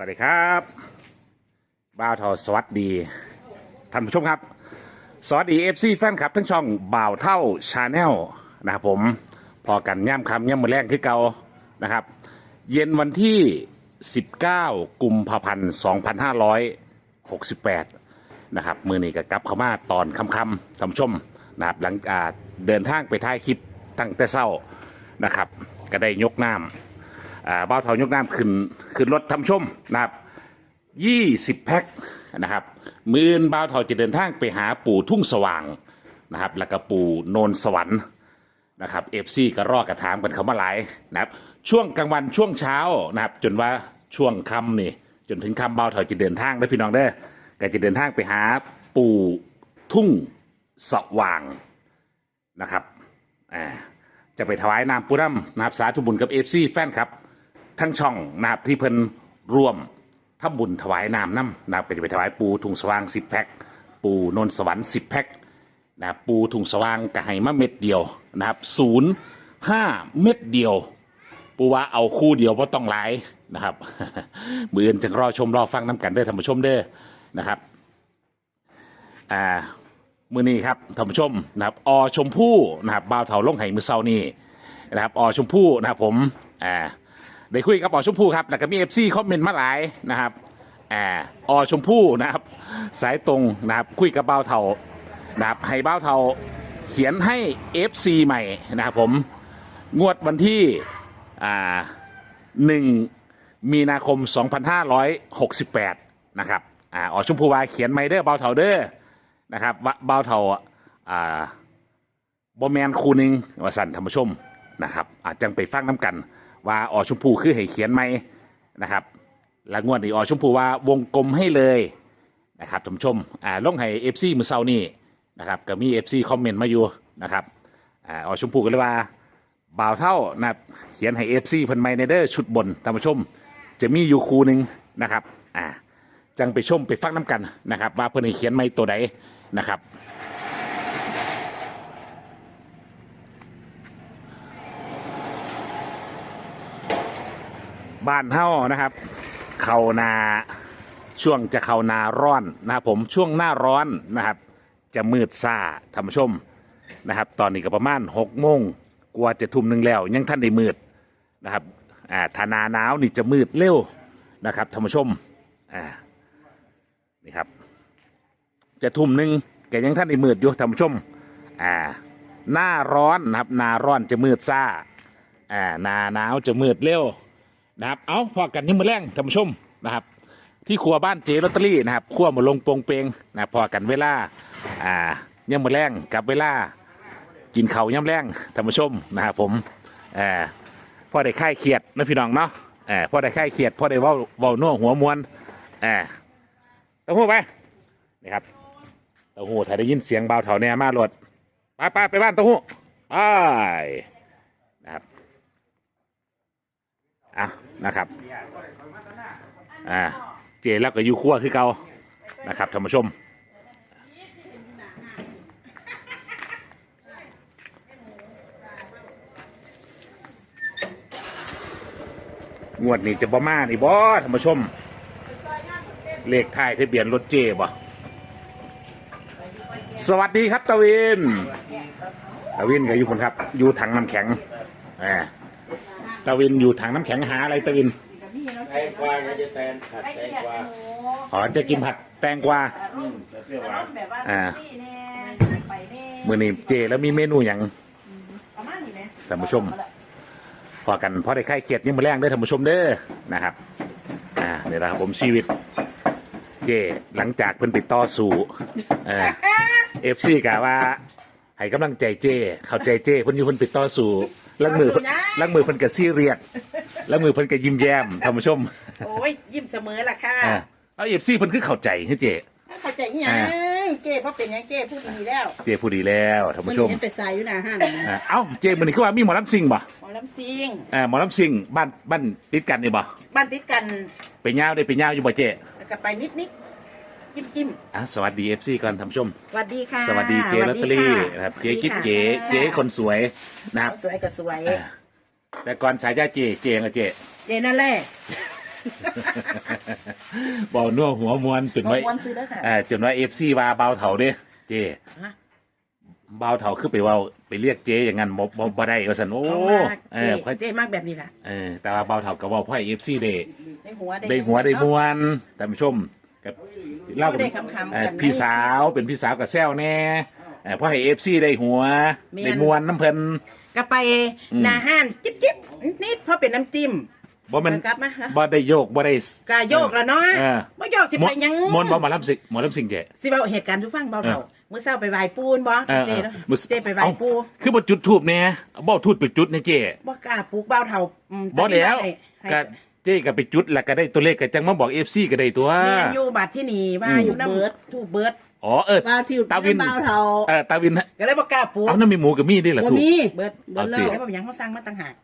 สวัสดีครับบ้าวทอสวัสดีท่านผู้ชมครับ สวัสดีเอฟซีแฟนคลับทั้งช่องบ่าวเท่าชาแนลนะครับผมพอกันย่ำคำย่ำมือแรงคือเก่านะครับ เย็นวันที่ 19 กุมภาพันธ์2568 นะครับ มือนี้ก็กลับเข้ามาตอนค่ำๆท่านผู้ชมนะครับหลังเดินทางไปท้ายคลิปตั้งแต่เช้านะครับ ก็ได้ยกน้ำ อ่าบ้าวเทายกน้ำขึ้นขึ้นรถทำชมนะครับยี่สิบแพ็คนะครับมือนบ้าวเทาจะเดินทางไปหาปู่ทุ่งสว่างนะครับแล้วก็ปู่โนนสวรรค์นะครับเอฟซีก็รอกระถามกันเขามาหลายนะครับช่วงกลางวันช่วงเช้านะครับ จนว่าช่วงค่ำนี่จนถึงค่ำบ้าวเทาจะเดินทางได้พี่น้องเด้อก็จะเดินทางไปหาปู่ทุ่งสว่างนะครับอ่าจะไปถวายน้ำปุรัมนะครับสาธุบุญกับเอฟซีแฟนครับ ทั้งช่องนะครับที่เพิ่นร่วมทำบุญถวายน้ำน้ำนะครับก็จะไปถวายปูถุงสว่างสิบแพ็คปูนนท์สวรรค์สิบแพ็คนะครับปูถุงสว่างกระไห้มาเม็ดเดียวนะครับศูนย์ห้าเม็ดเดียว ปูว่าเอาคู่เดียวเพราะต้องหลายนะครับ มืออื่นจึงรอชมรอฟังน้ำกันเด้อท่านผู้ชมเด้อนะครับอ่ามือนี้ครับท่านผู้ชมนะครับอชมพู่นะครับบ่าวเถาลงไห้มือเศร้านี่นะครับอชมพู่นะครับผมอ่า ได้คุยกับอชมพู่ครับแล้วก็มีเอฟซีคอมเมนต์มาหลายนะครับอ่าอชมพู่นะครับ สายตรงนะครับคุยกับบ่าวเถานะครับให้บ่าวเถาเขียนให้ FC ใหม่นะครับผมงวดวันที่อ่าหนึ่งมีนาคม 2568 นะครับอ่าอชมพู่ว่าเขียนไม่เด้อบาวเถาเด้อนะครับเบ้าเทาอ่าบอแมนคูนึงวสันธรรมชมนะครับอาจจังไปฟังน้ำกัน ว่าออชมพูคือให้เขียนไหมนะครับและงวดนี้อชมพูว่าวงกลมให้เลยนะครับท่านผู้ชมอ่าลงให้เอฟซีมือเซานี่นะครับก็มีเอฟซีคอมเมนต์มาอยู่นะครับอ่าอชมพูก็เลยว่าบ่าวเท่านะครับเขียนให้เอฟซีเพิ่นไมในเดอร์ชุดบนท่านผู้ชม จะมีอยู่คูหนึงนะครับอ่าจังไปชมไปฟังน้ำกันนะครับ ว่าเพื่อนให้เขียนไม่ตัวใดนะครับ บ้านเฮ้านะครับ เขานาช่วงจะเขานาร้อนนะครับผมช่วงหน้าร้อนนะครับ จะมืดซ่าท่านผู้ชมนะครับ ตอนนี้ก็ประมาณหกโมงกว่าจะทุ่มหนึ่งแล้ว ยังท่านได้มืดนะครับอ่าธนาหนาวนี่จะมืดเร็วนะครับท่านผู้ชมอ่านี่ครับ จะทุ่มหนึ่งแกยังท่านไอ้มืดอยู่ท่านผู้ชมอ่าหน้าร้อนนะครับหน้าร้อนจะมืดซ่าอ่าหน้าหนาวจะมืดเร็ว นะครับเอาพอกันที่มือแรงท่านผู้ชมนะครับ ที่ครัวบ้านเจลอตเตอรี่นะครับครัวหมดลงโปรงเปงนะพอกันเวลาอ่าย่ำมือแรงกับเวลากินเขาย่ำแรงท่านผู้ชมนะครับผมอ่าพ่อได้ค่ายเครียดนะพี่น้องเนาะอ่าพ่อได้ค่ายเครียดพ่อได้เว้าเว้านัวหัวมวนอ่าเต้าหู้ไปนี่ครับเต้าหู้ถ้าได้ยินเสียงเบาเถาแน่มาโหลดไปไปไปบ้านเต้าหู้ไปนะครับ อะนะครับอ่าเจแล้วก็อยู่ครัวคือเก่านะครับท่านผู้ชมงวดนี้จะบ่มานี่บ่ท่านผู้ชม เลขท้ายทะเบียนรถเจบ่สวัสดีครับตะวินตะวินก็อยู่คนครับ อยู่ถังน้ำแข็งแหม ตะวินอยู่ถังน้ำแข็งหาอะไรตะวินแตงกวาก็จะแตงผัดแตงกวาอ๋อจะกินผัดแตงกวาแต่เปรี้ยวหวานแบบว่าอ่าที่แน่ไปแน่มือนี้เจแล้วมีเมนูอย่างประมาณนี้นะท่านผู้ชม พอกันพอได้ไข่เกียดยังมาแรงได้อท่านผู้ชมเด้อนะครับ อ่าเนี่ยนะครับผมชีวิต เจหลังจากเพิ่นติดต่อสู่เอฟซีกะว่าให้กำลังใจเจ เข้าใจเจเพิ่นอยู่เพิ่นติดต่อสู่ลังมือ ลังมือเพิ่นก็ซีเรียสลังมือเพิ่นก็ยิ้มแย้มท่านผู้ชมโอ้ยยิ้มเสมอล่ะค่ะอ่าเอาเอฟซีเพิ่นคือเข้าใจให้เจเข้าใจอีหยังเจ้เพราะเป็นหยังเจ้พูดดีแล้วเจผู้ดีแล้วท่านมันผู้ชมเห็นไปใส่อยู่หน้าห้างอ่าเอ้าเจมื้อนี้คือว่ามีหมอลำซิงบ่หมอลำซิงอ่าหมอลำซิงบ้านบ้านติดกันนี่บ่บ้านติดกันไปย่าวได้ไปย่าวอยู่บ่เจแล้วก็ไปนิดนิดจิ้มจิ้มอะสวัสดีเอฟซีก่อนท่านผู้ชมสวัสดีค่ะ สวัสดีเจลอตเตอรี่นะครับเจกิ๊บเจเจคนสวยนะครับสวยกับสวยอ่า แต่ก่อนสายาเจเจกับเจ เจนั่นแหละเบานัวหัวมวนจนน้อไว้งวันซื้อแล้วค่ะเอ่อจนว่าเอฟซีว่าเบาเถาเด้เจฮะ เบาเถาคือไปเว่าไปเรียกเจอย่างนั้นบ่บ่บ่ได้ก็สันโอ้เขามากเอเจ๊อค่อยเจ๊มากแบบนี้ล่ะเออแต่ว่าเบาเถาก็เว่าพ่อเอฟซีเด้ ได้หัวได้หัวได้มวนท่านผู้ชมกับเล่าก็ได้คำๆเอ่อกันพี่สาวเป็นพี่สาวกับแซวแน่ เอ่อพ่อให้เอฟซีได้หัวแม่น ได้มวนน้ำเพิ่นก็ไปอืม หนาห้านจิ๊บจิ๊บนิดเพราะเป็นน้ำจิ้ม บ่แมันกลับมาฮะ บ่ได้โยกบ่ได้ กาโยกแล้วเนาะเออ บ่โยกสิไปหยังมวนบ่หมาลํสิหมอลํสิงเจ สิเบาเหตุการณ์ทุกฟังเบาเท่าเออเมื่อเช้าไปไหว้ปูนบ่เออเจ๊เนาะมื้อเจ๊ไปไหว้เอ้าปูคือบ่จุดทูบแน่บ่เอาทูบไปจุดเนี่ยเจบ่กล้าปลูกเบาเท่าอืมบ่แล้วให้ให้ ก็เจ๊ก็ไปจุดแล้วก็ได้ตัวเลขก็จังมาบอก FC ก็ได้ตัว แม่นอยู่บัตรที่นี่ว่าอืมอยู่น้ำเบิดทูบเบิด อ๋อเออ บ้าวทิวตาวิน บ้าวเทาเออตาวินฮะก็เลยบ่กล้าปลูกเอาน้ำมีหมูกับมีด้วยเหรอบ่ถูก มีเบิดเบิดแล้เอาวติแล้วบ่หยังเขาสั่งมาต่างหาก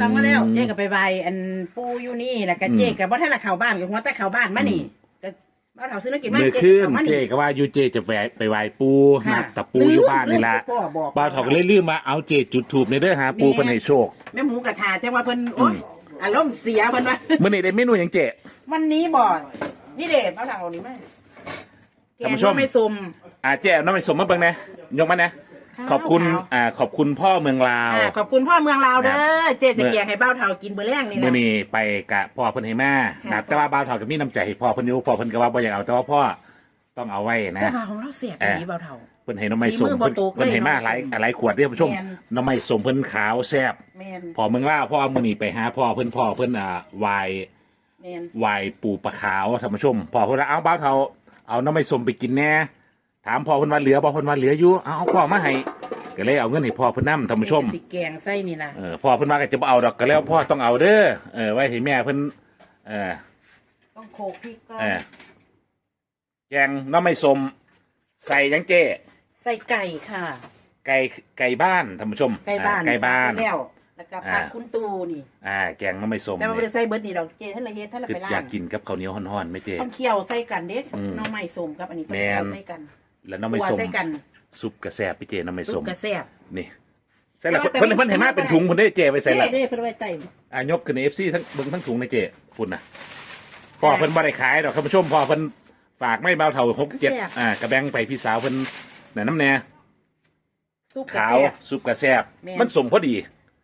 สั่งมาแล้ว เจ๊ก็ไปไหว้อันปูอยู่นี่แล้วก็อืมเจ๊ก็บ่ทันละเข้าบ้านก็หัวแต่เข้าบ้านมานี่ก็เบาเท่าซื้อน้ำกินมาเมื่อเจ๊คืนก็เข้ามาเจ๊นี่ ก็ว่าอยู่เจ๊จะแวะไปไหว้ปูค่ะ นัดกับปูอยู่บ้านนี่ละพ่อบอกบ่าวเถาก็เลยลืมมาเอาเจ๊จุดทูบในเด้อหาปูเพิ่นให้โชคแม่หมูกระทาแต่ว่าเพิ่นโอ๊ยอารมณ์เสียเพิ่นว่า มื้อนี้ได้เมนูหยังเจ๊วันนี้บ่นี่เด็เบาเท่านี่มา แกท่านงผู้ชมว่าไม่ซุ่มอ่าเจ๊เอาน้ำมันสมมาเบิ่งนะยกมานะข้าวขอบคุณขาว อ่าขอบคุณพ่อเมืองลาว อ่าขอบคุณพ่อเมืองลาวเด้อเจ๊จะเมื่อเกียงให้เบ้าเท่ากินเบอร์แรงนี่มื่อนะ นี้ไปกะพ่อเพิ่นให้มาค่ะ นะแต่ว่าบ่าวเฒ่าก็มีน้ำใจให้พ่อเพิ่นอยู่พ่อเพิ่นก็ว่าบ่อยากเอาแต่ว่าพ่อต้องเอาไว้นะ แต่ว่าของเราเสียบอย่างนี้เบ้าเท่าเพิ่นให้น้ำไม้ส้มฝีมือบ่เพิ่นตกเลยเพิ่นให้มาเนาะหลายหลายขวดเด้อผู้ชมแม่นน้ำไม้ส้มเพิ่นขาวแซ่บแมนพ่อเมืองลาวพ่อมื้อนี้ไปหาพ่อเพิ่นพ่อเพิ่นอ่าวายแมนวายปูปลาขาวท่านผู้ชมพ่อเพิ่นว่าเอาบ่าวเฒ่า เอาน้ำไม้ส้มไปกินแน่ถามพ่อเพิ่นว่าเหลือบ่เพิ่นว่าเหลืออยู่เอาเอาพ่อมาให้ก็เลยเอาเงินให้พ่อเพิ่นนํท่านผู้ชมสิแกงไส้นี่นะเออพ่อเพิ่นว่าก็จะบ่เอาดอกก็แล้วพ่อต้องเอาเด้อเออไว้ให้แม่เพิ่นเออต้องโขลกพริกก็เออแกงน้ำไม่สมใส่หยังเจ้ใส่ไก่ค่ะ ไก่ไก่บ้านท่านผู้ชมไก่บ้านอ่ไก่บ้านใส่ไปแล้ว แล้วก็ผักอ่าคุณตูนี่ อ่า แกงน้ำไม่สมแต่ว่าไม่เนี่ได้ยใส่เบิร์ดนี่ดอกเจท่านละเฮ็ดท่านละคือไปล่าอยากงกินกับข้าวเหนียวห่อนๆไหมเจ้ต้องเคี่ยวใส่กันเด็กอืมน้องใหม่สมครับอันนี้ต้องแม่น เคี่ยวใส่กันแล้วน้ำไม่คั่วสมใส่กันซุปกระแซบพี่เจน้ำไม่สซุปมกระแซ่บนี่ใส่ละแต่เพิ่นว่า เพิ่นเห็นมาเป็นถุงเพิ่นได้เจไปใส่ละเด้เพิ่นไว้ใจอ่ายกขึ้นในเอฟซีทั้งเบิ่งทั้งถุงในเจพุ่นนะพ่อเพิ่นบ่ได้ขายดอกท่านผู้ชมพ่อเพิ่นฝากไม่เบาเท่าหกเจ็ดอ่ากระแบงไปพี่สาวเพิ่นน่ะน้ำแน่ซุปกระขาวแซ่บซุปกระแซบแม่น มันสมพอดี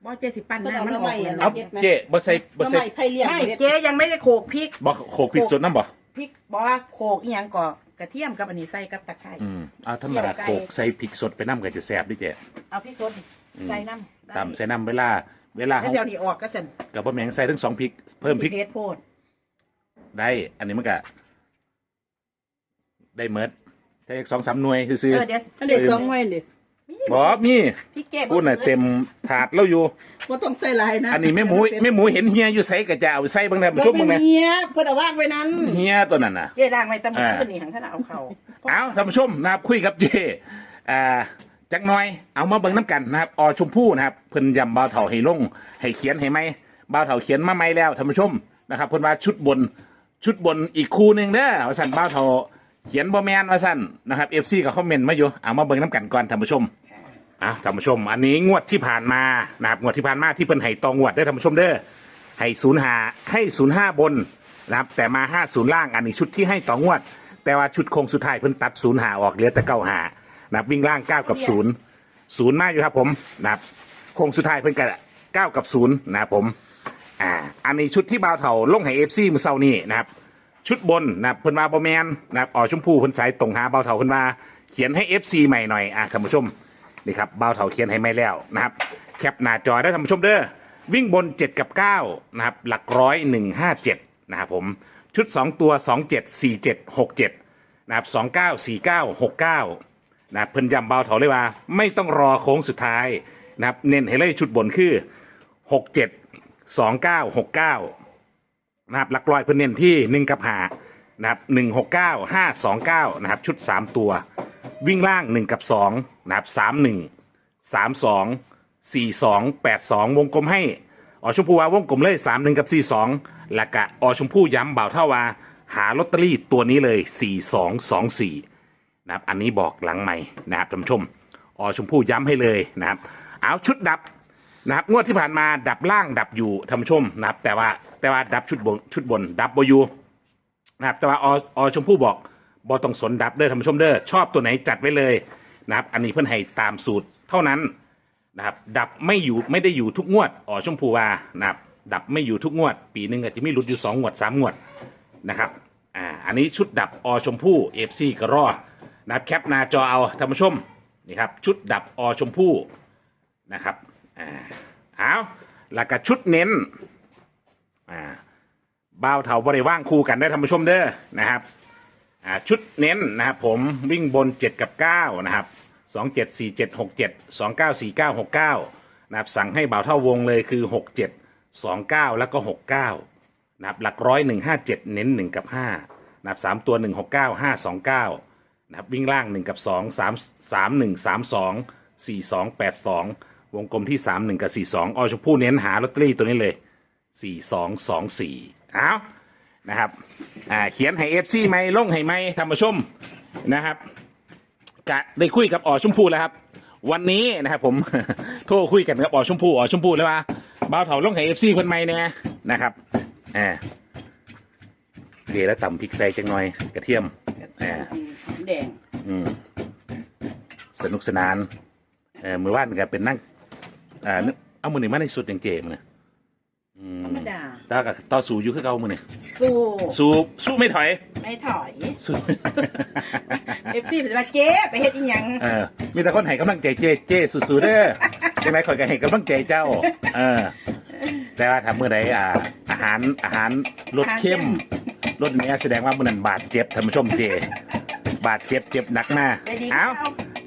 บ่เจสิปั้นเพิ่นน้ำเอามันออกน้ำใหม่เลยอะนะเอาเจบ่ใส่บ่น้ำใส่ใหม่ไผ่เลี้ยงไม่เฮ็ดเจยังไม่ได้โขลกพริกบ่โขกพริกสดน้ำบ่พริกบอกว่าโขลกอีหยังก่อกระเทียมกับอันนี้ใส่กับตะไคร้ อืมเอาธรรมดาเกี่ยวไก่โขกใส่พริกสดไปน้ำก็จะแซ่บดิเจเอาพริกสดใส่น้ำได้ตามใส่น้ำเวลา เวลาแล้วเขาเดี๋ยวนี้ออกก็สั่นกับบ่แมงใส่ทั้งสองพริกเพิ่มพริก เทศโพดได้ อันนี้มันก็ได้เมิดได้อีกสองสามหน่วยซื้อเออเดี๋ยว อันเด็กสองไว้ดิๆ บ่มีพริกเก็พูดน่ะเต็มถาดแล้วอยู่บ่ต้องใส่หลายนะอันนี้แม่หมูแม่หมูเห็นเฮียอยู่ใส่ก็จะเอาใส่เบางแน่ผู้ชมมัมึงนนะเนี้ยเพิ่นเอาวางไว้นั้นเฮียตัวนั้นน่ะ เจ๊ด่างไว้ตำมืออ่าขึ้นนี่หังท่านเอาเขาเอาท่านผู้ชมนะครับคุยกับเจอ่าจักหน่อยเอามาเบิ่งน้ำกันนะครับอชมพู่นะครับเพิ่นยำบ่าวเถาให้ลงให้เขียนให้ไหมบ่าวเถาเขียนมาไหมแล้วท่านผู้ชมนะครับเพิ่นว่าชุดบนชุดบนอีกคู่หนึ่งเด้อว่าสั่นบ่าวเถาเขียนบ่แมนว่าสั่นนะครับเอฟซีก็คอมเมนต์มาอยู่เอามาเบิ่งน้ำกันก่อนท่านผู้ชม อะท่านผู้ชม อันนี้งวดที่ผ่านมานะครับงวดที่ผ่านมาที่เพิ่นให้ตองวดได้อท่านผู้ชมเด้อให้ศูนย์หาให้ศูนย์ห้าบนนะครับแต่มาห้าศูนย์ล่างอันนี้ชุดที่ให้ตองวด แต่ว่าชุดโครงสุดท้ายเพิ่นตัดศูนย์หาออกเหลือแต่เก้าหานะครับวิ่งล่างเก้ากับศูนย์ศูนย์มาอยู่ครับผมนะครับโครงสุดท้ายเพิ่นก็เก้ากับศูนย์นะครับผมอ่าอันนี้ชุดที่บ่าวเถาลงให้เอฟซีมือเซานี่นะครับ ชุดบนนะครับเพิ่นว่าบอแมนนะครับอ๋อชมพู่เพิ่นสายตรงหาเบาวเถาเพิ่นว่าเขียนให้ FC ใหม่หน่อยอะท่านผู้ชม นี่ครับเบาเถาเขียนให้ไม่แล้วนะครับ แคปหน้าจอได้ท่านผู้ชมเด้อวิ่งบน 7 กับ 9 นะครับ หลักร้อย 1 5 7 นะครับผมชุด 2 ตัว 2 7 4 7 6 7 นะครับ 2 9 4 9 6 9 นะครับเพิ่นย้ำเบาเถาเลยว่า ไม่ต้องรอโค้งสุดท้ายนะครับ เน้นให้เลยชุดบนคือ 6 7 2 9 6 9 นะครับหลักร้อยเพื่นเน้นที่หนึ่งกับหานะครับหนึ่งหกเก้าห้าสองเก้านะครับ ชุดสามตัว วิ่งล่างหนึ่งกับสองนะครับสามหนึ่งสามสองสี่สองแปดสองวงกลมให้ออชมพูว่าวงกลมเลยสามหนึ่งกับสี่สองและกะออชมพูย้ำเบาเท่าว่า หาลอตเตอรี่ตัวนี้เลยสี่สองสองสี่นะครับ อันนี้บอกหลังใหม่นะครับท่านผู้ชมออชมพูย้ำให้เลยนะครับเอาชุดดับนะครับงวดที่ผ่านมาดับล่างดับอยู่ท่านผู้ชมนะครับแต่ว่าแต่ว่าดับชุดบนชุดบนดับบอยู่นะครับแต่ว่าออชมพู่บอก บอต้องสนดับเด้อท่านผู้ชมเด้อชอบตัวไหนจัดไว้เลยนะครับ อันนี้เพื่อนให้ตามสูตรเท่านั้นนะครับ ดับไม่อยู่ไม่ได้อยู่ทุกงวดออชมพูวานะครับ ดับไม่อยู่ทุกงวด ปีหนึ่งอาจจะมีหลุดอยู่สองงวดสามงวดนะครับอ่าอันนี้ชุดดับอชมพู่เอฟซีกรอนะครับแคปหน้าจอเอาท่านผู้ชมนี่ครับชุดดับอชมพู่นะครับอ่าเอาแล้วก็ชุดเน้นอ่าบ่าวเถาบริว่างคู่กันได้ท่านผู้ชมเด้อนะครับ อ่าชุดเน้นนะครับผมวิ่งบน 7 กับ 9 นะครับ 2 7 4 7 6 7 2 9 4 9 6 9 นะครับสั่งให้บ่าวเท่าวงเลยคือ 6 7 2 9 แล้วก็ 6 9 นะครับหลักร้อย 1 5 7 เน้น 1 กับ 5 นะครับ3ตัว 1 6 9 5 2 9 นะครับวิ่งล่าง 1 กับ 2 3 3 1 3 2 4 2 8 2 วงกลมที่ 3 1 กับ 4 2ออชมพู่เน้นหาลอตเตอรี่ตัวนี้เลย 4 2 2 4เอาว นะครับอ่าเขียนให้เอฟซีไหมลงให้ไหมท่านผู้ชมนะครับกะได้คุยกับอ๋อชมพูแล้วครับ วันนี้นะครับผม โทรคุยกันกับอ๋อชมพูอ๋อชมพูแล้วว่าบ่าวเถาลงให้เอฟซีเพิ่นใหม่เนี่ยนะครับอ่าเกลือแล้วต่ำพริกใส่จังหน่อยกระเทียมอ่าหอมแดงอืมสนุกสนานเออมือว่านก็เป็นนั่งอ่านึกเอามือหนึ่งมาในสุดอย่างเจมเนี่ย ธรรมดาต่อกับต่อสู้อยู่คือเก่ามือเนี่ยสู้สู้สู้ไม่ถอย ไม่ถอยสู้เอฟซีเป็นว่าเจ๊ไปเฮ็ดอีหยังเออมีแต่คนให้กำลังใจเจ้เจ้สู้ๆเด้อยังไงคอยก็ให้กำลังใจเจ้า เออ แต่ว่าถ้าเมื่อใดอ่า อาหารอาหารรสเข้มรสเนี้ยแสดงว่ามื่อนั้นบาดเจ็บท่านผู้ชมเจบาดเจ็บเจ็บหนักมากใจดีเอ้า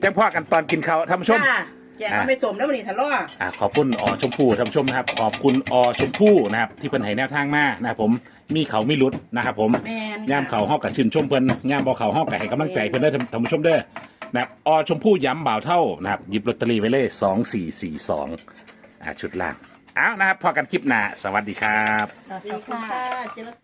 จังพ่อกันตอนกินข้าวท่านผู้ชมจ้า แกงเอาไปสมแล้ววันนี้ทะเลาะอ่าขอบคุณอชมพู่ท่านผู้ชมนะครับ ขอบคุณอชมพู่นะครับ ที่เพิ่นให้แนวทางมานะครับผมมีเขามีรุดนะครับผม แม่นย่ามเขาห้อกับชื่นชมเพิ่นย่ามบ่เขาห้อกับให้กำลังใจเพิ่นได้อท่านผู้ชมเด้อนะครับอชมพู่ย้ำบ่าวเท่านะครับหยิบลอตเตอรี่ไว้เลยสองสี่สี่สองอ่าชุดล่างเอานะครับพอกันคลิปหน้าสวัสดีครับสวัสดีค่ะ เจร